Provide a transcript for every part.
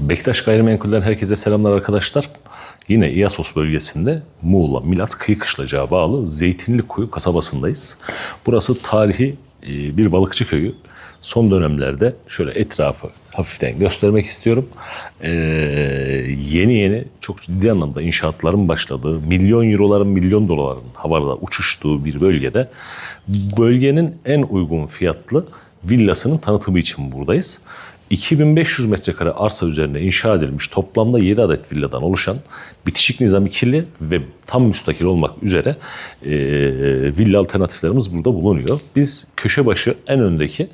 Bektaş Gayrimenkul'den herkese selamlar arkadaşlar. Yine İyasos bölgesinde Muğla, Milat Kıyı Kışlacığa bağlı Zeytinli Kuyu kasabasındayız. Burası tarihi e, bir balıkçı köyü. Son dönemlerde şöyle etrafı hafiften göstermek istiyorum. Ee, yeni yeni çok ciddi anlamda inşaatların başladığı, milyon euroların, milyon doların havada uçuştuğu bir bölgede bölgenin en uygun fiyatlı villasının tanıtımı için buradayız. 2500 metrekare arsa üzerine inşa edilmiş toplamda 7 adet villadan oluşan bitişik nizam ikili ve tam müstakil olmak üzere e, villa alternatiflerimiz burada bulunuyor. Biz köşe başı en öndeki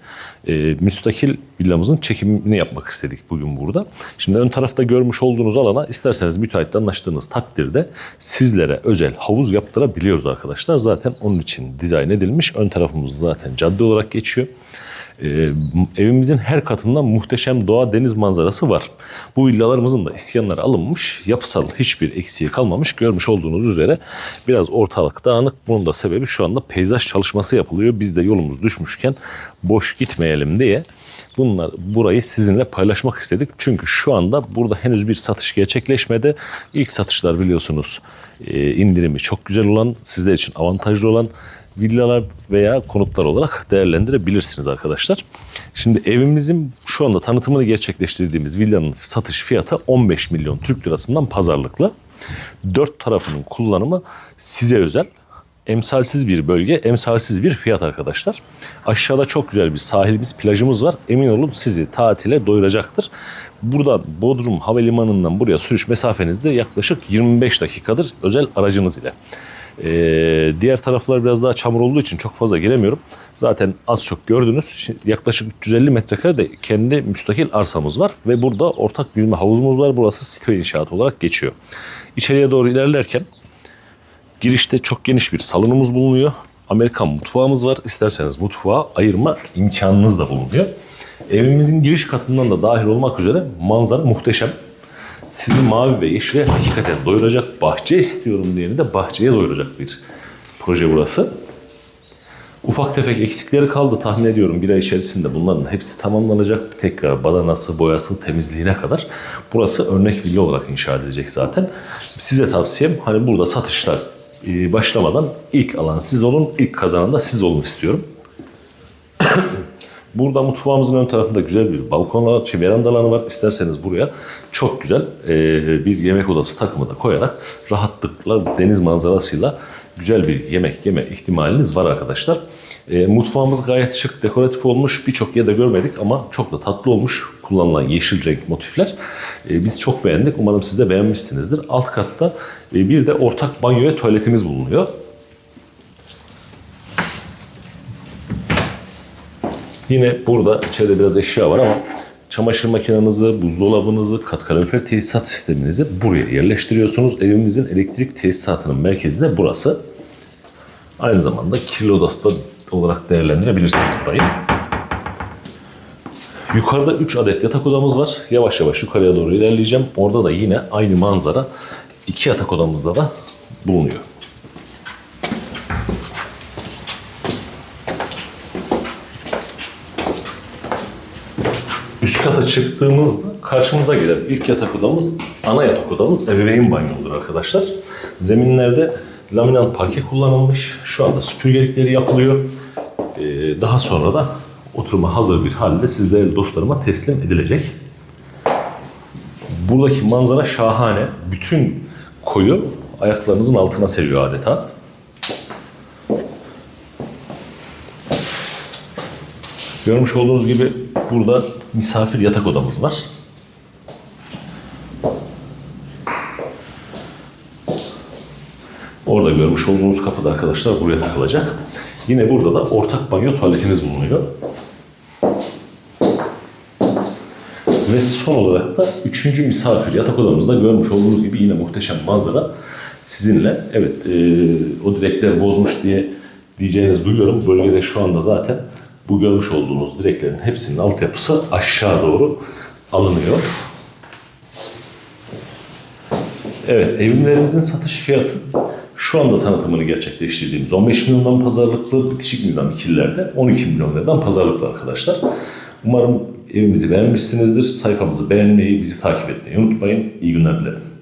e, müstakil villamızın çekimini yapmak istedik bugün burada. Şimdi ön tarafta görmüş olduğunuz alana isterseniz müteahhitle anlaştığınız takdirde sizlere özel havuz yaptırabiliyoruz arkadaşlar. Zaten onun için dizayn edilmiş. Ön tarafımız zaten cadde olarak geçiyor. Ee, evimizin her katında muhteşem doğa deniz manzarası var. Bu villalarımızın da iskanları alınmış, yapısal hiçbir eksiği kalmamış. Görmüş olduğunuz üzere biraz ortalık dağınık. Bunun da sebebi şu anda peyzaj çalışması yapılıyor. Biz de yolumuz düşmüşken boş gitmeyelim diye bunlar burayı sizinle paylaşmak istedik. Çünkü şu anda burada henüz bir satış gerçekleşmedi. İlk satışlar biliyorsunuz e, indirimi çok güzel olan, sizler için avantajlı olan villalar veya konutlar olarak değerlendirebilirsiniz arkadaşlar. Şimdi evimizin şu anda tanıtımını gerçekleştirdiğimiz villanın satış fiyatı 15 milyon Türk lirasından pazarlıklı. Dört tarafının kullanımı size özel. Emsalsiz bir bölge, emsalsiz bir fiyat arkadaşlar. Aşağıda çok güzel bir sahilimiz, plajımız var. Emin olun sizi tatile doyuracaktır. Burada Bodrum Havalimanı'ndan buraya sürüş mesafeniz de yaklaşık 25 dakikadır özel aracınız ile. Ee, diğer taraflar biraz daha çamur olduğu için çok fazla giremiyorum. Zaten az çok gördünüz. Şimdi yaklaşık 350 metrekare de kendi müstakil arsamız var. Ve burada ortak yüzme havuzumuz var. Burası site inşaat olarak geçiyor. İçeriye doğru ilerlerken girişte çok geniş bir salonumuz bulunuyor. Amerikan mutfağımız var. İsterseniz mutfağa ayırma imkanınız da bulunuyor. Evimizin giriş katından da dahil olmak üzere manzara muhteşem. Sizi mavi ve yeşile hakikaten doyuracak bahçe istiyorum diyeni de bahçeye doyuracak bir proje burası. Ufak tefek eksikleri kaldı tahmin ediyorum bir ay içerisinde bunların hepsi tamamlanacak. Tekrar badanası, boyası, temizliğine kadar. Burası örnek villa olarak inşa edilecek zaten. Size tavsiyem hani burada satışlar e, başlamadan ilk alan siz olun, ilk kazanan da siz olun istiyorum. Burada mutfağımızın ön tarafında güzel bir balkon şey, veranda alanı var. İsterseniz buraya çok güzel e, bir yemek odası takımı da koyarak rahatlıkla deniz manzarasıyla güzel bir yemek yeme ihtimaliniz var arkadaşlar. E, mutfağımız gayet şık, dekoratif olmuş. Birçok yerde görmedik ama çok da tatlı olmuş. Kullanılan yeşil renk motifler. E, biz çok beğendik. Umarım siz de beğenmişsinizdir. Alt katta e, bir de ortak banyo ve tuvaletimiz bulunuyor. Yine burada içeride biraz eşya var ama çamaşır makinenizi, buzdolabınızı, kat kalorifer tesisat sisteminizi buraya yerleştiriyorsunuz. Evimizin elektrik tesisatının merkezi de burası. Aynı zamanda kirli odası da olarak değerlendirebilirsiniz burayı. Yukarıda 3 adet yatak odamız var. Yavaş yavaş yukarıya doğru ilerleyeceğim. Orada da yine aynı manzara iki yatak odamızda da bulunuyor. Üst kata çıktığımızda karşımıza gelen ilk yatak odamız, ana yatak odamız ebeveyn banyodur arkadaşlar. Zeminlerde laminat parke kullanılmış. Şu anda süpürgelikleri yapılıyor. Ee, daha sonra da oturuma hazır bir halde sizlere dostlarıma teslim edilecek. Buradaki manzara şahane. Bütün koyu ayaklarınızın altına seriyor adeta. Görmüş olduğunuz gibi burada misafir yatak odamız var. Orada görmüş olduğunuz kapıda arkadaşlar buraya takılacak. Yine burada da ortak banyo tuvaletimiz bulunuyor. Ve son olarak da üçüncü misafir yatak odamızda görmüş olduğunuz gibi yine muhteşem manzara sizinle. Evet e, o direkler bozmuş diye diyeceğinizi duyuyorum. Bölgede şu anda zaten bu görmüş olduğunuz direklerin hepsinin altyapısı aşağı doğru alınıyor. Evet, evimlerimizin satış fiyatı şu anda tanıtımını gerçekleştirdiğimiz 15 milyondan pazarlıklı bitişik nizam ikililerde 12 milyon liradan pazarlıklı arkadaşlar. Umarım evimizi beğenmişsinizdir. Sayfamızı beğenmeyi, bizi takip etmeyi unutmayın. İyi günler dilerim.